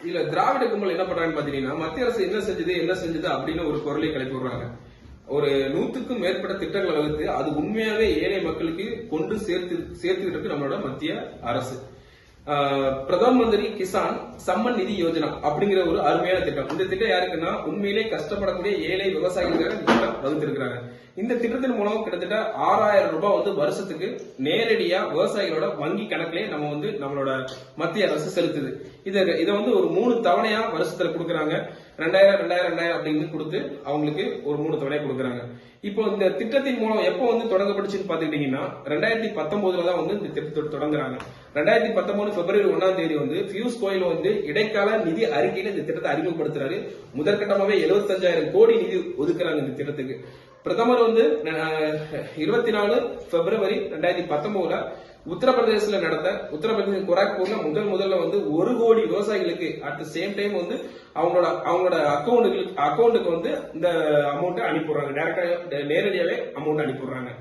இதுல திராவிட கும்பல் என்ன பண்றாங்க பாத்தீங்கன்னா மத்திய அரசு என்ன செஞ்சது என்ன செஞ்சது அப்படின்னு ஒரு குரலை கிளப்பி விடுறாங்க. ஒரு நூத்துக்கும் மேற்பட்ட திட்டங்களை வகுத்து அது உண்மையாவே ஏழை மக்களுக்கு கொண்டு சேர்த்து சேர்த்துக்கிட்டு இருக்கு நம்மளோட மத்திய அரசு. பிரதான் மந்திரி கிசான் சம்மன் நிதி யோஜனா அப்படிங்கிற ஒரு அருமையான திட்டம். இந்த திட்டம் யாருக்குன்னா உண்மையிலே கஷ்டப்படக்கூடிய ஏழை விவசாயிகளுக்காக திட்டம் வகுத்திருக்கிறாங்க. இந்த திட்டத்தின் மூலம் கிட்டத்தட்ட ஆறாயிரம் ரூபாய் வந்து வருஷத்துக்கு நேரடியா விவசாயிகளோட வங்கி கணக்கிலே நம்ம வந்து நம்மளோட மத்திய அரசு செலுத்துது. இதை இதை வந்து ஒரு மூணு தவணையா வருஷத்துல கொடுக்குறாங்க. ரெண்டாயிரம் ரெண்டாயிரம் ரெண்டாயிரம் அப்படின்னு கொடுத்து அவங்களுக்கு ஒரு மூணு தவணையா கொடுக்குறாங்க. இப்போ இந்த திட்டத்தின் மூலம் எப்போ வந்து தொடங்கப்பட்டுச்சுன்னு பாத்துக்கிட்டீங்கன்னா ரெண்டாயிரத்தி பத்தொன்பதுல தான் வந்து இந்த திட்டத்தை தொடங்குறாங்க. ரெண்டாயிரத்தி பத்தொன்பது பிப்ரவரி ஒன்னாம் தேதி வந்து பியூஷ் கோயில் வந்து இடைக்கால நிதி அறிக்கையில இந்த திட்டத்தை அறிமுகப்படுத்துறாரு. முதற்கட்டமாவே 75000 கோடி நிதி ஒதுக்குறாங்க இந்த திட்டத்துக்கு. பிரதமர் வந்து இருபத்தி நாலு பிப்ரவரி ரெண்டாயிரத்தி பத்தொன்பதுல உத்தரப்பிரதேசல நடந்த உத்தரப்பிரதேச கோராக்பூர்ல முதல் முதல்ல வந்து ஒரு கோடி விவசாயிகளுக்கு அட் த சேம் டைம் வந்து அவங்களோட அவங்களோட அக்கௌண்ட்டுக்கு அக்கௌண்ட்டுக்கு வந்து இந்த அமௌண்ட்டை அனுப்பிடுறாங்க டேரக்டா நேரடியாவே அமௌண்ட் அனுப்பிடுறாங்க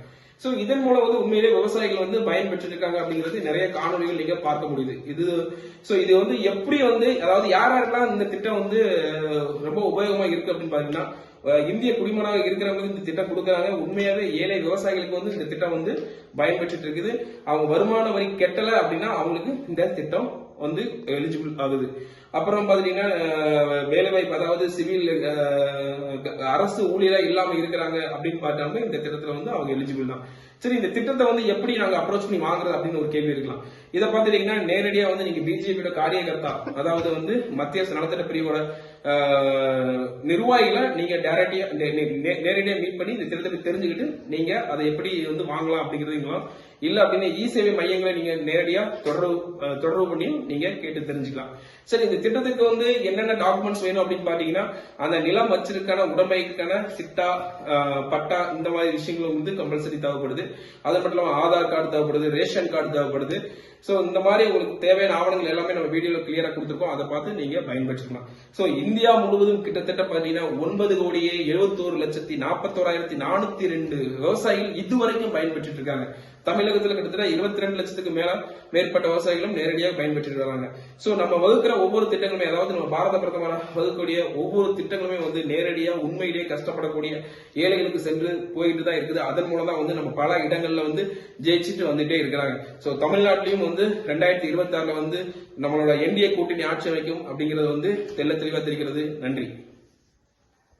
சோ இதன் மூலம் வந்து உண்மையிலே விவசாயிகள் வந்து பயன் பெற்றிருக்காங்க அப்படிங்கிறது நிறைய காணொலிகள் நீங்க பார்க்க முடியுது. இது சோ இது வந்து எப்படி வந்து அதாவது யார் யாருக்கெல்லாம் இந்த திட்டம் வந்து ரொம்ப உபயோகமா இருக்கு அப்படின்னு பாத்தீங்கன்னா இந்திய குடிமகனாக இருக்கிறவங்களுக்கு இந்த திட்டம் கொடுக்கறாங்க. உண்மையாவே ஏழை விவசாயிகளுக்கு வந்து இந்த திட்டம் வந்து பயன்பெற்றுட்டு இருக்குது. அவங்க வருமான வரி கெட்டல அப்படின்னா அவங்களுக்கு இந்த திட்டம் வந்து எலிஜிபிள் ஆகுது. அப்புறம் பாத்தீங்கன்னா வேலைவாய்ப்பு அதாவது சிவில் அரசு ஊழியராக இல்லாம இருக்கிறாங்க அப்படின்னு பார்த்தாங்க. இந்த திட்டத்துல வந்து அவங்க எலிஜிபிள் தான். சரி இந்த திட்டத்தை வந்து எப்படி நாங்க அப்ரோச் பண்ணி வாங்குறது அப்படின்னு ஒரு கேள்வி இருக்கலாம். இதை பார்த்துட்டீங்கன்னா நேரடியா வந்து நீங்க பிஜேபியோட காரியகர்த்தா அதாவது வந்து மத்திய அரசு நலத்திட்ட பிரிவோட அஹ், நிர்வாகிகளை நீங்க டேரக்டியா நேரடியா மீட் பண்ணி இந்த திட்டத்தை தெரிஞ்சுக்கிட்டு நீங்க அதை எப்படி வந்து வாங்கலாம் அப்படிங்கிறதுங்களா இல்ல அப்படின்னு இ சேவை மையங்களை நீங்க நேரடியா தொடர்பு தொடர்பு பண்ணி நீங்க கேட்டு தெரிஞ்சுக்கலாம். சரி இந்த திட்டத்துக்கு வந்து என்னென்ன டாக்குமெண்ட்ஸ் வேணும் அப்படின்னு பாத்தீங்கன்னா அந்த நிலம் வச்சிருக்கான உடமைக்கான சிட்டா பட்டா இந்த மாதிரி விஷயங்களும் வந்து கம்பல்சரி தேவைப்படுது. அது மட்டும் இல்லாம ஆதார் கார்டு தேவைப்படுது ரேஷன் கார்டு தேவைப்படுது. ஸோ இந்த மாதிரி உங்களுக்கு தேவையான ஆவணங்கள் எல்லாமே நம்ம வீடியோவில் கிளியரா கொடுத்துருக்கோம். அதை பார்த்து நீங்க பயன்படுத்திக்கலாம். சோ இந்தியா முழுவதும் கிட்டத்தட்ட பாத்தீங்கன்னா ஒன்பது கோடியே எழுபத்தோரு லட்சத்தி நாற்பத்தோராயிரத்தி நானூத்தி ரெண்டு விவசாயிகள் இதுவரைக்கும் பயன்பெற்று இருக்காங்க. தமிழகத்துல கிட்டத்தட்ட இருபத்தி ரெண்டு லட்சத்துக்கு மேல மேற்பட்ட விவசாயிகளும் நேரடியாக பயன்பெற்று வராங்க. சோ நம்ம வகுக்கிற ஒவ்வொரு திட்டங்களுமே அதாவது நம்ம பாரத பிரதமர் வகுக்கக்கூடிய ஒவ்வொரு திட்டங்களுமே வந்து நேரடியா உண்மையிலேயே கஷ்டப்படக்கூடிய ஏழைகளுக்கு சென்று போயிட்டு தான் இருக்குது. அதன் மூலம் தான் வந்து நம்ம பல இடங்கள்ல வந்து ஜெயிச்சுட்டு வந்துட்டே இருக்கிறாங்க. சோ தமிழ்நாட்டிலையும் வந்து ரெண்டாயிரத்தி இருபத்தி ஆறுல வந்து நம்மளோட என்டிஏ கூட்டணி ஆட்சி அமைக்கும் அப்படிங்கிறது வந்து தெல்ல தெளிவா தெரிகிறது நன்றி.